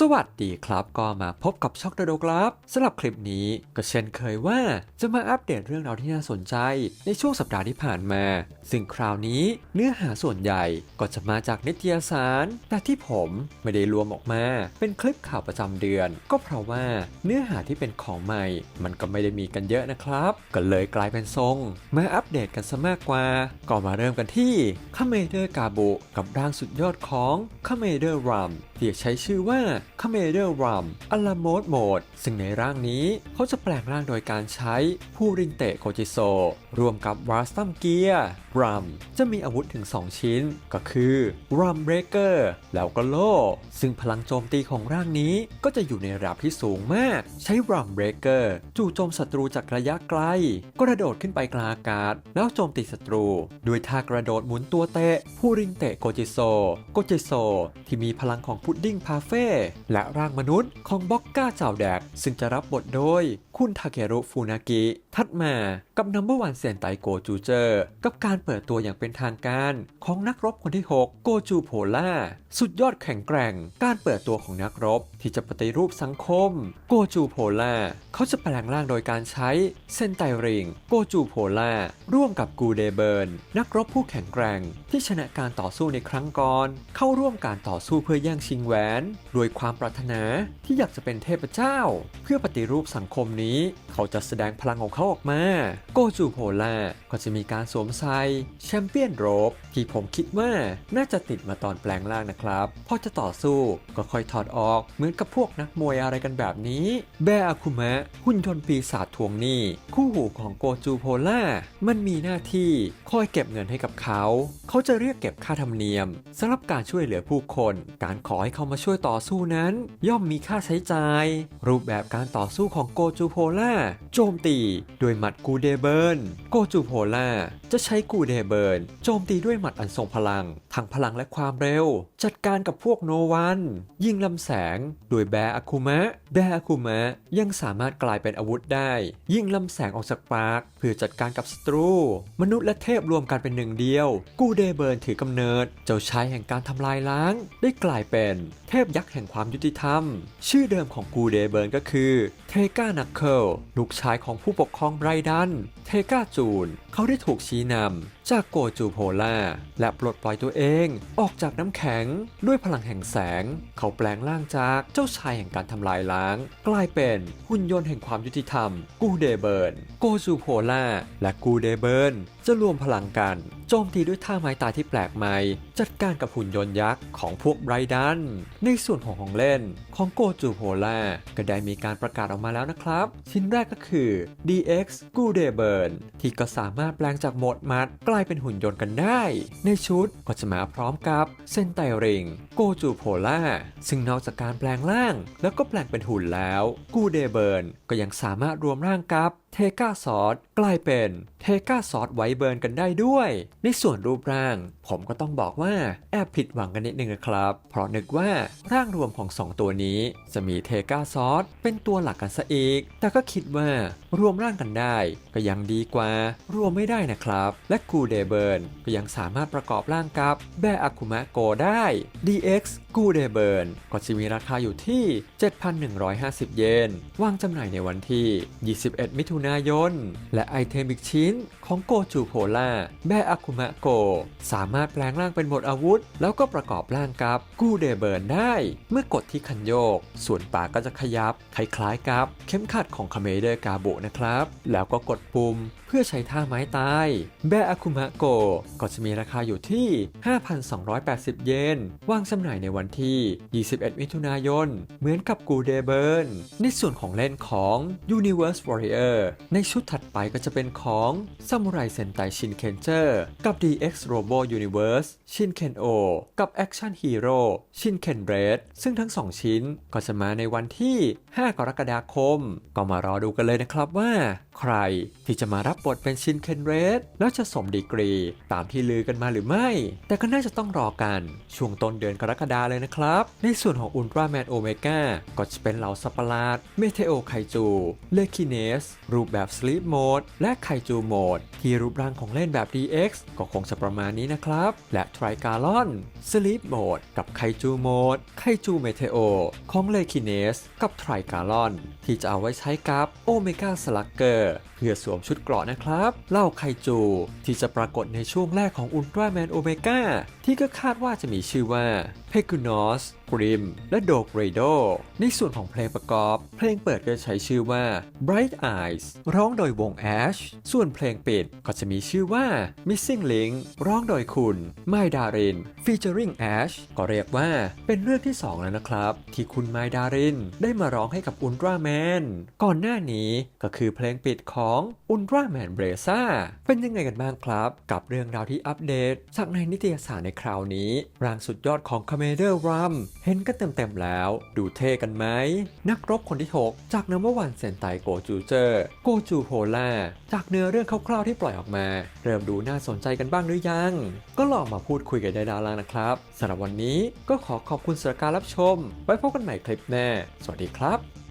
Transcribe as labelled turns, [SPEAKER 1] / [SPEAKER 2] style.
[SPEAKER 1] สวัสดีครับก็มาพบกับช็อกโดโดครับสำหรับคลิปนี้ก็เช่นเคยว่าจะมาอัปเดตเรื่องราวที่น่าสนใจ ในช่วงสัปดาห์ที่ผ่านมา ซึ่งคราวนี้เนื้อหาส่วนใหญ่ก็จะมาจากนิตยสาร แต่ที่ผมไม่ได้รวมออกมา เป็นคลิปข่าวประจำเดือน ก็เพราะว่าเนื้อหาที่เป็นของใหม่ มันก็ไม่ได้มีกันเยอะนะครับ ก็เลยกลายเป็นทรง มาอัปเดตกันซะมากกว่า ก็มาเริ่มกันที่คาเมเดอร์กาบุกับร่างสุดยอดของคาเมเดอร์รัมที่ใช้ชื่อว่าคาเมเดอร์รัมอลาโมดโหมดซึ่งในร่างนี้เขาจะแปลงร่างโดยการใช้พูรินเตะโกจิโซรวมกับวาสตัมเกียร์รัมจะมีอาวุธถึง 2 ชิ้น ก็คือรัมเบรเกอร์แล้วก็โล่ ซึ่งพลังโจมตีของร่างนี้ก็จะอยู่ในระดับที่สูงมาก ใช้รัมเบรเกอร์จู่โจมศัตรูจากระยะไกล กระโดดขึ้นไปกลางอากาศ แล้วโจมตีศัตรูด้วยท่ากระโดดหมุนตัวเตะพูรินเตะโกจิโซโกจิโซที่มีพลังของพุดดิ้งพาเฟ่และร่างมนุษย์ของบ็อกก้าเจ้าแดกซึ่งจะรับบทโดย คุณทาเครุฟูนากิทัดมากับนัมเบอร์วันเซนไตโกจูเจอร์กับการเปิดตัวอย่างเป็นทางการของนักรบคนที่ 6 โกจูโพล่า สุดยอดแข็งแกร่ง การเปิดตัวของนักรบที่จะปฏิรูปสังคม โกจูโพล่า เขาจะแปลงร่างโดยการใช้เซนไตริง โกจูโพล่า ร่วมกับกูเดเบิร์น นักรบผู้แข็งแกร่ง ที่ชนะการต่อสู้ในครั้งก่อน เข้าร่วมการต่อสู้เพื่อแย่งชิงแหวนด้วยความปรารถนาที่อยากจะเป็นเทพเจ้า เพื่อปฏิรูปสังคมนี้เขาจะแสดงพลังของเขาออกมา โกจูโพล่าก็จะมีการสวมใส่แชมเปี้ยนโรบที่ผมคิดว่าน่าจะติดมาตอนแปลงร่างนะครับพอจะต่อสู้ก็ค่อยถอดออกเหมือนกับพวกนักมวยอะไรกันแบบนี้ แบอาคุมะหุ่นยนต์ปีศาจทวงหนี้คู่หูของโกจูโพล่ามันมีหน้าที่คอยเก็บเงินให้กับเขา เขาจะเรียกเก็บค่าธรรมเนียมสำหรับการช่วยเหลือผู้คน การขอให้เขามาช่วยต่อสู้นั้น ย่อมมีค่าใช้จ่าย รูปแบบการต่อสู้ของโกจูโพล่าโจมตีด้วยหมัดกูเดเบิร์นโกจูโพล่าจะใช้กูเดเบิร์นโจมตีด้วยหมัดอันทรงพลัง ทั้งพลังและความเร็ว จัดการกับพวกโนวัน ยิงลำแสงด้วยแบอาคุมะ แบอาคุมะยังสามารถกลายเป็นอาวุธได้ ยิงลำแสงออกจากปาก เพื่อจัดการกับศัตรู มนุษย์และเทพรวมกันเป็นหนึ่งเดียว กูเดเบิร์นถือกำเนิด เจ้าชายแห่งการทำลายล้าง ได้กลายเป็นเทพยักษ์แห่งความยุติธรรม ชื่อเดิมของกูเดเบิร์นก็คือเทกานักเคิลลูกชายของผู้ปกครองไรดัน เทกาจูน เขาได้ถูกชี้นำ จากโกจูโพล่าและปลดปล่อยตัวเองออกจากน้ำแข็งด้วยพลังแห่งแสง เขาแปลงร่างจากเจ้าชายแห่งการทำลายล้าง กลายเป็นหุ่นยนต์แห่งความยุติธรรม กูเดเบิร์น โกจูโพล่าและกูเดเบิร์นจะรวมพลังกันโจมตีด้วยท่าไม้ตายที่แปลกใหม่ จัดการกับหุ่นยนต์ยักษ์ของพวกไรดัน ในส่วนของของเล่นของโกจูโพล่าก็ได้มีการประกาศออกมาแล้วนะครับ ชิ้นแรกก็คือ DX กูเดเบิร์นที่ก็สามารถแปลงจากโหมดมัดกลายเป็นหุ่นยนต์กันได้ ในชุดก็จะมาพร้อมกับเซนไตริงโกจูโพล่าซึ่งนอกจากการแปลงร่าง แล้วก็แปลงเป็นหุ่นแล้วกูเดเบิร์นก็ยังสามารถรวมร่างกับเทกาซอสกลายเป็นเทกาซอสไวเบิร์นกันได้ด้วย ในส่วนรูปร่าง ผมก็ต้องบอกว่าแอบผิดหวังกันนิดนึงนะครับ เพราะนึกว่าร่างรวมของ 2 ตัวนี้ จะมีเทกาซอสเป็นตัวหลักกันซะอีก แต่ก็คิดว่ารวมร่างกันได้ ก็ยังดีกว่า รวมไม่ได้นะครับ และกูเดเบิร์นก็ยังสามารถประกอบร่างกับแบอาคุมะโกได้ DX กูเดเบิร์นก็จะมีราคาอยู่ที่ 7,150 เยน วางจำหน่ายในวันที่ 21 มิถุนายน และไอเทมอีกชิ้นของโกจูโพล่าแบอาคุมะโก สามารถแปลงร่างเป็นหมดอาวุธ แล้วก็ประกอบร่างกับกูเดเบิร์นได้ เมื่อกดที่คันโยก ส่วนปากก็จะขยับ คล้ายๆกับ เข็มขัดของคาเมเดอร์กาโบนะครับ แล้วก็กดปุ่มเพื่อใช้ท่าไม้ตาย แบอาคุมะโก ก็จะมีราคาอยู่ที่ 5,280 เยน วางจำหน่ายในวันที่ 21 มิถุนายน เหมือนกับกูเดเบิร์น ในส่วนของเล่นของ Universe Warrior ในชุดถัดไปก็จะเป็นของซามูไรเซนไตชินเคนเจอร์กับ DX Robo Universe ชินเคนโอกับ Action Hero ชินเคนเรดซึ่งทั้ง 2 ชิ้นก็จะมาในวันที่ 5 กรกฎาคม ก็มารอดูกันเลยนะครับว่า ใครที่จะมารับบทเป็นชินเคนเรสแล้วจะสมดีกรี ตามที่ลือกันมาหรือไม่ แต่ก็น่าจะต้องรอกัน ช่วงต้นเดือนกรกฎาเลยนะครับ ในส่วนของอุลตร้าแมนโอเมก้าก็จะเป็นเหล่าสัประหลาด เมเทโอไคจูเลคิเนส รูปแบบสลีปโหมดและไคจูโหมดที่รูปร่างของเล่นแบบ DX ก็คงจะประมาณนี้นะครับ และทริกาลอนสลีปโหมดกับไคจูโหมดไคจูเมเทโอของเลคิเนส กับทริกาลอน ที่จะเอาไว้ใช้กับโอเมก้าสลักเกอร์เพื่อสวมชุดเกราะนะครับเหล่าไคจู ที่จะปรากฏในช่วงแรกของอุลตร้าแมนโอเมก้าที่ก็คาดว่าจะมีชื่อว่าเพกูนอสกริม และโดกเรโด ในส่วนของเพลงประกอบ เพลงเปิดก็จะใช้ชื่อว่า Bright Eyes ร้องโดยวง Ash ส่วนเพลงปิดก็จะมีชื่อว่า Missing Link ร้องโดยคุณ My Darin featuring Ash ก็เรียกว่าเป็นเรื่องที่ 2 แล้วนะครับ ที่คุณ My Darin ได้มาร้องให้กับอุลตร้าแมนก่อนหน้านี้ก็คือเพลงปิดของอุลตร้าแมนเบรซ่าเป็นยังไงกันบ้างครับ กับเรื่องราวที่อัปเดตจากในนิตยสารในคราวนี้ร่างสุดยอดของ Commander Ram เห็นกันเต็มๆแล้ว ดูเท่กันไหม นักรบคนที่ 6 จากนัมเบอร์วันเซนไตโกจูเจอร์โกจูโพล่า จากเนื้อเรื่องคร่าวๆที่ปล่อยออกมา เริ่มดูน่าสนใจกันบ้างหรือยัง ก็ลองมาพูดคุยกันได้ด้านล่างนะครับสำหรับวันนี้ก็ขอขอบคุณสำหรับการรับชม ไว้พบกันใหม่คลิปหน้า สวัสดีครับ